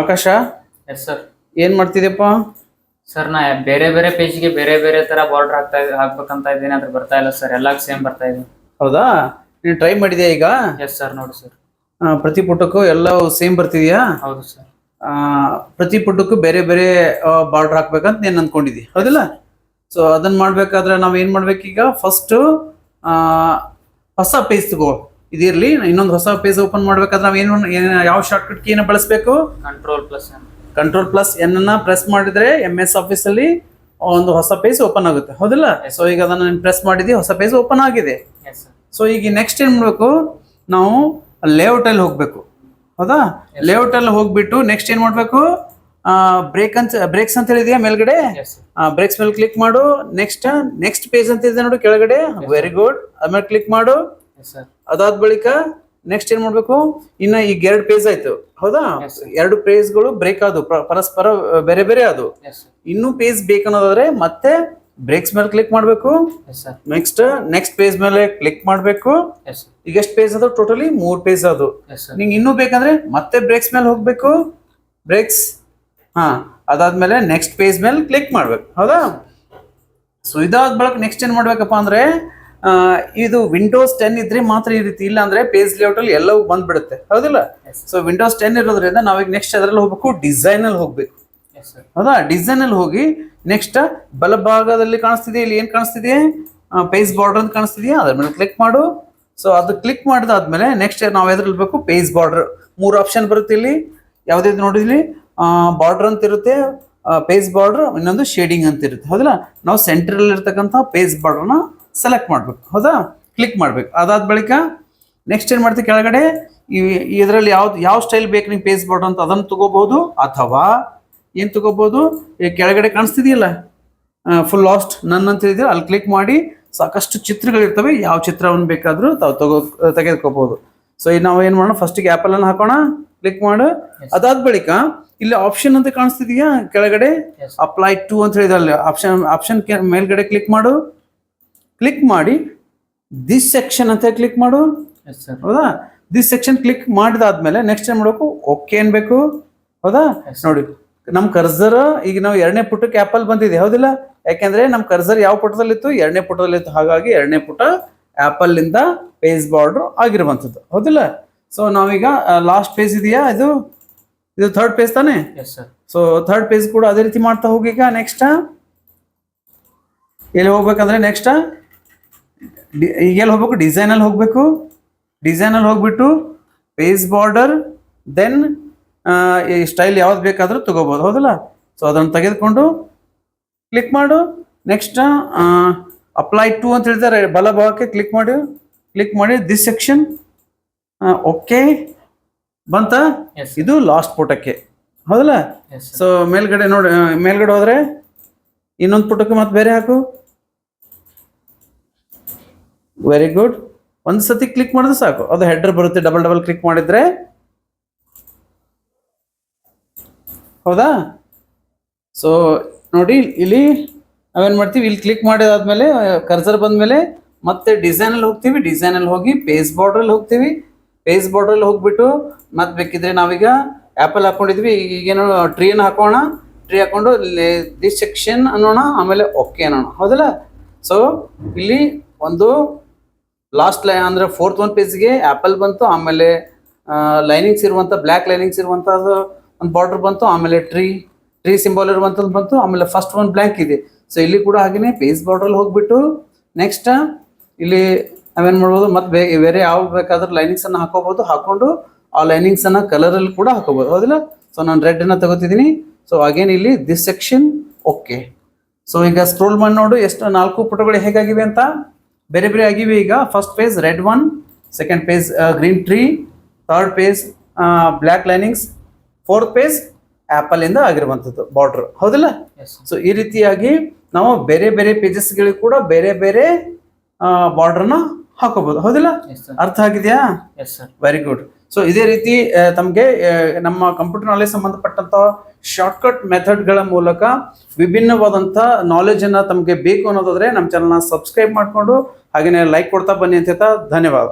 ಆಕಾಶ? Yes sir ಏನ್ ಮಾಡ್ತಿದ್ಯಪ್ಪ? Sir ನಾ ಬೇರೆ ಬೇರೆ ಪೇಜ್ಗೆ ಬೇರೆ ಬೇರೆ ತರ ಬಾರ್ಡರ್ ಹಾಕ್ತಾ ಹಾಕ್ಬೇಕಂತ ಇದ್ದೀನಿ ಅದ್ರ ಬರ್ತಾ ಇಲ್ಲ ಸರ್ ಎಲ್ಲ ಸೇಮ್ ಬರ್ತಾ ಇದೆ. ಹೌದಾ? ನೀನು ಟ್ರೈ ಮಾಡಿದ್ಯಾ ಈಗ? ಎಸ್ ಸರ್ ನೋಡಿ ಸರ್ ಆ, ಪ್ರತಿ ಪುಟಕ್ಕೂ ಎಲ್ಲ ಸೇಮ್ ಬರ್ತಿದ್ಯಾ? ಹೌದು ಸರ್ ಆ, ಪ್ರತಿ ಪುಟಕ್ಕೂ ಬೇರೆ ಬೇರೆ ಬಾರ್ಡರ್ ಹಾಕ್ಬೇಕಂತ ನೀನು ಅಂದ್ಕೊಂಡಿದ್ದಿ ಹೌದಿಲ್ಲ? ಸೊ ಅದನ್ನ ಮಾಡ್ಬೇಕಾದ್ರೆ ನಾವ್ ಏನ್ ಮಾಡ್ಬೇಕೀಗ? ಫಸ್ಟ್ ಹೊಸ ಪೇಜ್ ತಗೋ ಇದಿರ್ಲಿ ಇನ್ನೊಂದು ಹೊಸ ಪೇಜ್ ಓಪನ್ ಮಾಡ್ಬೇಕಾದ್ರೆ ನಾವು ಏನು ಏನ್- ಯಾವ ಶಾರ್ಟ್ಕಟ್ ಕೀನ ಬಳಸಬೇಕು? Control plus control plus N ಅನ್ನ ಪ್ರೆಸ್ ಮಾಡಿದ್ರೆ ಎಂ ಎಸ್ ಆಫೀಸ್ ಅಲ್ಲಿ ಒಂದು ಹೊಸ ಪೇಜ್ ಓಪನ್ ಆಗುತ್ತೆ. ಹೌದಿಲ್ಲ? ಸೊ ಈಗ ಅದನ್ನ ಪ್ರೆಸ್ ಮಾಡಿದ್ವಿ ಹೊಸ ಪೇಜ್ ಓಪನ್ ಆಗಿದೆ. ಸೊ ಈಗ ನೆಕ್ಸ್ಟ್ ಏನ್ ಮಾಡ್ಬೇಕು? ನಾವು ಲೇಔಟ್ ಅಲ್ಲಿ ಹೋಗ್ಬೇಕು. ಹೌದಾ? ಲೇಔಟ್ ಅಲ್ಲಿ ಹೋಗ್ಬಿಟ್ಟು ನೆಕ್ಸ್ಟ್ ಏನ್ ಮಾಡ್ಬೇಕು? ಬ್ರೇಕ್ ಅಂತ ಬ್ರೇಕ್ಸ್ ಅಂತ ಹೇಳಿದ್ಯಾ ಮೇಲ್ಗಡೆ? ಬ್ರೇಕ್ಸ್ ಮೇಲೆ ಕ್ಲಿಕ್ ಮಾಡು. ನೆಕ್ಸ್ಟ್ ನೆಕ್ಸ್ಟ್ ಪೇಜ್ ಅಂತ ಇದೆ ನೋಡು ಕೆಳಗಡೆ. ವೆರಿ ಗುಡ್ ಆಮೇಲೆ ಕ್ಲಿಕ್ ಮಾಡು. ಎಸ್ ಸರ್ ಅದಾದ ಬಳಿಕ ನೆಕ್ಸ್ಟ್ ಏನ್ ಮಾಡ್ಬೇಕು? ಇನ್ನ ಈಗ ಎರಡು ಪೇಜ್ ಆಯ್ತು. ಹೌದಾ. ಎರಡು ಪೇಜ್ಗಳು ಬ್ರೇಕ್ ಆದವು. ಪ್ರ- ಪರಸ್ಪರ ಬೇರೆ ಬೇರೆ ಅದು ಇನ್ನೂ ಪೇಜ್ ಬೇಕನ್ನೋದಾದ್ರೆ ಮತ್ತೆ ಬ್ರೇಕ್ಸ್ ಮೇಲೆ ಕ್ಲಿಕ್ ಮಾಡಬೇಕು. ನೆಕ್ಸ್ಟ್ ನೆಕ್ಸ್ಟ್ ಪೇಜ್ ಮೇಲೆ ಕ್ಲಿಕ್ ಮಾಡಬೇಕು. ಈಗ ಎಷ್ಟು ಪೇಜ್ ಅದು ಟೋಟಲಿ ಮೂರ್ ಪೇಜ್ ಅದು ನಿಂಗೆ ಇನ್ನೂ ಬೇಕಂದ್ರೆ ಮತ್ತೆ ಬ್ರೇಕ್ಸ್ ಮೇಲೆ ಹೋಗ್ಬೇಕು. ಬ್ರೇಕ್ಸ್ ಹಾ ಅದಾದ್ಮೇಲೆ ನೆಕ್ಸ್ಟ್ ಪೇಜ್ ಮೇಲೆ ಕ್ಲಿಕ್ ಮಾಡ್ಬೇಕು. ಹೌದಾ? ಸೊ ಇದಾದ ಬಳಿಕ ನೆಕ್ಸ್ಟ್ ಏನ್ ಮಾಡ್ಬೇಕಪ್ಪ ಅಂದ್ರೆ ಇದು ವಿಂಡೋಸ್ ಟೆನ್ ಇದ್ರೆ ಮಾತ್ರ ಈ ರೀತಿ ಇಲ್ಲ ಅಂದ್ರೆ ಪೇಜ್ ಲೇಔಟ್ ಅಲ್ಲಿ ಎಲ್ಲವೂ ಬಂದ್ಬಿಡುತ್ತೆ. ಹೌದಿಲ್ಲ. ಸೊ ವಿಂಡೋಸ್ ಟೆನ್ ಇರೋದ್ರಿಂದ ನಾವೀಗ ನೆಕ್ಸ್ಟ್ ಅದರಲ್ಲಿ ಹೋಗ್ಬೇಕು ಡಿಸೈನ್ ಅಲ್ಲಿ ಹೋಗ್ಬೇಕು. ಹೌದಾ? ಡಿಸೈನ್ ಅಲ್ಲಿ ಹೋಗಿ ನೆಕ್ಸ್ಟ್ ಬಲಭಾಗದಲ್ಲಿ ಕಾಣಿಸ್ತಿದೆ ಇಲ್ಲಿ ಏನು ಕಾಣಿಸ್ತಿದೆ ಪೇಜ್ ಬಾರ್ಡರ್ ಅಂತ ಕಾಣಿಸ್ತಿದೆಯಾ? ಅದ್ರ ಮೇಲೆ ಕ್ಲಿಕ್ ಮಾಡು. ಸೊ ಅದು ಕ್ಲಿಕ್ ಮಾಡಿದಾದ್ಮೇಲೆ ನೆಕ್ಸ್ಟ್ ನಾವು ಎದ್ರಲ್ಲಿ ಬೇಕು ಪೇಜ್ ಬಾರ್ಡರ್ ಮೂರು ಆಪ್ಷನ್ ಬರುತ್ತೆ ಇಲ್ಲಿ. ಯಾವ್ದು ನೋಡಿದ್ಲಿ ಬಾರ್ಡರ್ ಅಂತ ಇರುತ್ತೆ ಪೇಜ್ ಬಾರ್ಡರ್ ಇನ್ನೊಂದು ಶೇಡಿಂಗ್ ಅಂತ ಇರುತ್ತೆ. ಹೌದಲ್ಲ? ನಾವು ಸೆಂಟ್ರಲ್ ಇರ್ತಕ್ಕಂಥ ಪೇಜ್ ಬಾರ್ಡರ್ನ ಸೆಲೆಕ್ಟ್ ಮಾಡ್ಬೇಕು. ಹೌದಾ? ಕ್ಲಿಕ್ ಮಾಡ್ಬೇಕು. ಅದಾದ ಬಳಿಕ ನೆಕ್ಸ್ಟ್ ಏನು ಮಾಡ್ತೀವಿ ಕೆಳಗಡೆ? ಇದರಲ್ಲಿ ಯಾವ್ದು ಯಾವ ಸ್ಟೈಲ್ ಬೇಕು ನೀವು ಪೇಸ್ ಬೋರ್ಡ್ ಅಂತ ಅದನ್ನು ತಗೋಬಹುದು ಅಥವಾ ಏನು ತಗೋಬಹುದು? ಕೆಳಗಡೆ ಕಾಣಿಸ್ತಿದೆಯಲ್ಲ? ಫುಲ್ ಲಾಸ್ಟ್ ನನ್ನ ಅಂತ ಹೇಳಿದ್ರೆ ಅಲ್ಲಿ ಕ್ಲಿಕ್ ಮಾಡಿ ಸಾಕಷ್ಟು ಚಿತ್ರಗಳಿರ್ತವೆ ಯಾವ ಚಿತ್ರವನ್ನು ಬೇಕಾದರೂ ತಾವು ತಗೋ ತೆಗೆದುಕೋಬಹುದು. ಸೊ ಈಗ ನಾವು ಏನು ಮಾಡೋಣ? ಫಸ್ಟಿಗೆ ಆಪಲ್ ಅನ್ನು ಹಾಕೋಣ. ಕ್ಲಿಕ್ ಮಾಡು. ಅದಾದ ಬಳಿಕ ಇಲ್ಲಿ ಆಪ್ಷನ್ ಅಂತ ಕಾಣಿಸ್ತಿದೆಯಾ? ಕೆಳಗಡೆ? ಅಪ್ಲೈ ಟು ಅಂತ ಹೇಳಿದ್ರೆ ಅಲ್ಲಿ ಆಪ್ಷನ್ ಆಪ್ಷನ್ ಮೇಲ್ಗಡೆ ಕ್ಲಿಕ್ ಮಾಡು. ಕ್ಲಿಕ್ ಮಾಡಿ ದಿಸ್ ಸೆಕ್ಷನ್ ಅಂತ ಕ್ಲಿಕ್ ಮಾಡು. ಹೌದಾ? ದಿಸ್ ಸೆಕ್ಷನ್ ಕ್ಲಿಕ್ ಮಾಡಿದಾದ್ಮೇಲೆ ನೆಕ್ಸ್ಟ್ ಏನ್ ಮಾಡಬೇಕು? ಓಕೆ ಅನ್ಬೇಕು. ಹೌದಾ. ನೋಡಿ ನಮ್ ಕರ್ಸರ್ ಈಗ ನಾವು ಎರಡನೇ ಪುಟಕ್ಕೆ ಆಪಲ್ ಬಂದಿದೆ ಹೌದಿಲ್ಲ? ಯಾಕೆಂದ್ರೆ ನಮ್ ಕರ್ಸರ್ ಯಾವ ಪುಟದಲ್ಲಿತ್ತು? ಎರಡನೇ ಪುಟದಲ್ಲಿತ್ತು. ಹಾಗಾಗಿ ಎರಡನೇ ಪುಟ ಆಪಲ್ ಇಂದ ಪೇಜ್ ಬಾರ್ಡರ್ ಆಗಿರುವಂತದ್ದು ಹೌದಿಲ್ಲ? ಸೊ ನಾವೀಗ ಲಾಸ್ಟ್ ಪೇಜ್ ಇದೆಯಾ ಇದು? ಇದು ಥರ್ಡ್ ಪೇಜ್ ತಾನೆ? ಸರ್ ಸೊ ಥರ್ಡ್ ಪೇಜ್ ಕೂಡ ಅದೇ ರೀತಿ ಮಾಡ್ತಾ ಹೋಗಿ ಈಗ ನೆಕ್ಸ್ಟ್ ಎಲ್ಲಿ ಹೋಗ್ಬೇಕಂದ್ರೆ ನೆಕ್ಸ್ಟ್ ಈಗ ಎಲ್ಲಿ ಹೋಗ್ಬೇಕು ಡಿಸೈನ್ ಅಲ್ಲಿ ಡಿಸೈನಲ್ಲಿ ಡಿಸೈನ್ ಅಲ್ಲಿ ಹೋಗ್ಬಿಟ್ಟು ಪೇಸ್ ಬಾರ್ಡರ್ ದೆನ್ ಈ ಸ್ಟೈಲ್ ಯಾವ್ದು ಬೇಕಾದರೂ ತಗೋಬಹುದು ಹೌದಲ್ಲ? ಸೊ ಅದನ್ನು ತೆಗೆದುಕೊಂಡು ಕ್ಲಿಕ್ ಮಾಡು. ನೆಕ್ಸ್ಟ್ ಅಪ್ಲೈ ಟು ಅಂತ ಹೇಳ್ತಾರೆ ಬಲಭಾಗಕ್ಕೆ ಕ್ಲಿಕ್ ಮಾಡಿ. ಕ್ಲಿಕ್ ಮಾಡಿ ದಿಸ್ ಸೆಕ್ಷನ್ ಓಕೆ ಬಂತ? ಎಸ್ ಇದು ಲಾಸ್ಟ್ ಪುಟಕ್ಕೆ. ಹೌದಲ್ಲ? ಎಸ್ ಸೊ ಮೇಲ್ಗಡೆ ನೋಡಿ ಮೇಲ್ಗಡೆ ಹೋದ್ರೆ ಇನ್ನೊಂದು ಪುಟಕ್ಕೆ ಮತ್ತೆ ಬೇರೆ ಹಾಕು. ವೆರಿ ಗುಡ್ ಒಂದು ಸತಿ ಕ್ಲಿಕ್ ಮಾಡಿದ್ರೆ ಸಾಕು. ಅದು ಹೆಡ್ರ್ ಬರುತ್ತೆ. ಡಬಲ್ ಡಬಲ್ ಕ್ಲಿಕ್ ಮಾಡಿದರೆ. ಹೌದಾ? ಸೊ ನೋಡಿ, ಇಲ್ಲಿ ನಾವೇನು ಮಾಡ್ತೀವಿ? ಇಲ್ಲಿ ಕ್ಲಿಕ್ ಮಾಡಿದಾದ್ಮೇಲೆ ಕರ್ಸರ್ ಬಂದಮೇಲೆ ಮತ್ತೆ ಡಿಸೈನಲ್ಲಿ ಹೋಗ್ತೀವಿ. ಡಿಸೈನಲ್ಲಿ ಹೋಗಿ ಪೇಸ್ ಬಾರ್ಡ್ರಲ್ಲಿ ಹೋಗ್ತೀವಿ. ಪೇಸ್ ಬಾರ್ಡ್ರಲ್ಲಿ ಹೋಗಿಬಿಟ್ಟು ಮತ್ತೆ ಬೇಕಿದ್ರೆ ನಾವೀಗ ಆ್ಯಪಲ್ ಹಾಕ್ಕೊಂಡಿದ್ವಿ ಈಗೇನು ಟ್ರೀನ ಹಾಕೋಣ. ಟ್ರೀ ಹಾಕ್ಕೊಂಡು ದಿಸ್ ಸೆಕ್ಷನ್ ಅನ್ನೋಣ. ಆಮೇಲೆ ಓಕೆ ಅನ್ನೋಣ. ಹೌದಲ್ಲ? ಸೊ ಇಲ್ಲಿ ಒಂದು ಲಾಸ್ಟ್ ಲೈ ಅಂದ್ರೆ ಫೋರ್ತ್ ಒನ್ ಪೇಜ್ಗೆ ಆಪಲ್ ಬಂತು, ಆಮೇಲೆ ಲೈನಿಂಗ್ಸ್ ಇರುವಂತ ಬ್ಲ್ಯಾಕ್ ಲೈನಿಂಗ್ಸ್ ಇರುವಂಥದ್ದು ಒಂದು ಬಾರ್ಡರ್ ಬಂತು, ಆಮೇಲೆ ಟ್ರೀ ಟ್ರೀ ಸಿಂಬಲ್ ಇರುವಂತದ್ದು ಬಂತು, ಆಮೇಲೆ ಫಸ್ಟ್ ಒನ್ ಬ್ಲ್ಯಾಂಕ್ ಇದೆ. ಸೊ ಇಲ್ಲಿ ಕೂಡ ಹಾಗೇನೆ ಪೇಜ್ ಬಾರ್ಡರ್ ಹೋಗ್ಬಿಟ್ಟು ನೆಕ್ಸ್ಟ್ ಇಲ್ಲಿ ನಾವೇನ್ ಮಾಡ್ಬೋದು, ಮತ್ತೆ ಬೇ ಬೇರೆ ಯಾವ ಬೇಕಾದ್ರೂ ಲೈನಿಂಗ್ಸ್ ಅನ್ನ ಹಾಕೋಬಹುದು ಹಾಕೊಂಡು ಆ ಲೈನಿಂಗ್ಸ್ ಅನ್ನ ಕಲರ್ ಅಲ್ಲಿ ಕೂಡ ಹಾಕೋಬಹುದು ಹೌದಿಲ್ಲ? ಸೊ ನಾನು ರೆಡ್ ಅನ್ನ ತಗೋತಿದ್ದೀನಿ. ಸೊ ಅಗೇನ್ ಇಲ್ಲಿ ದಿಸ್ ಸೆಕ್ಷನ್ ಓಕೆ ಸೊ ಈಗ ಸ್ಕ್ರೋಲ್ ಮಾಡಿ ನೋಡು, ಎಷ್ಟು ನಾಲ್ಕು ಪುಟಗಳು ಹೇಗಾಗಿವೆ ಅಂತ. ಬೇರೆ ಬೇರೆ ಆಗಿವೆ ಈಗ. First page red one second page green tree third page black linings fourth page apple ಇಂದ ಆಗಿರುವಂಥದ್ದು ಬಾರ್ಡ್ರ್ ಹೌದಿಲ್ಲ? ಸೊ ಈ ರೀತಿಯಾಗಿ ನಾವು ಬೇರೆ ಬೇರೆ ಪೇಜಸ್ಗಳಿಗೆ ಕೂಡ ಬೇರೆ ಬೇರೆ ಬಾರ್ಡ್ರನ್ನ ಹಾಕೋಬಹುದು ಹೌದಿಲ್ಲ? ಅರ್ಥ ಆಗಿದೆಯಾ? Yes sir very good so ಇದೇ ರೀತಿ ತಮಗೆ ನಮ್ಮ ಕಂಪ್ಯೂಟರ್ ನಾಲೆಜ್ ಸಂಬಂಧಪಟ್ಟಂತಹ ಶಾರ್ಟ್ಕಟ್ ಮೆಥಡ್ಗಳ ಮೂಲಕ ವಿಭಿನ್ನವಾದಂಥ ನಾಲೆಜ್ ಅನ್ನ ತಮಗೆ ಬೇಕು ಅನ್ನೋದಾದ್ರೆ ನಮ್ಮ ಚಾನಲ್ನ ಸಬ್ಸ್ಕ್ರೈಬ್ ಮಾಡಿಕೊಂಡು ಹಾಗೆಯೇ ಲೈಕ್ ಕೊಡ್ತಾ ಬನ್ನಿ ಅಂತ ಧನ್ಯವಾದ.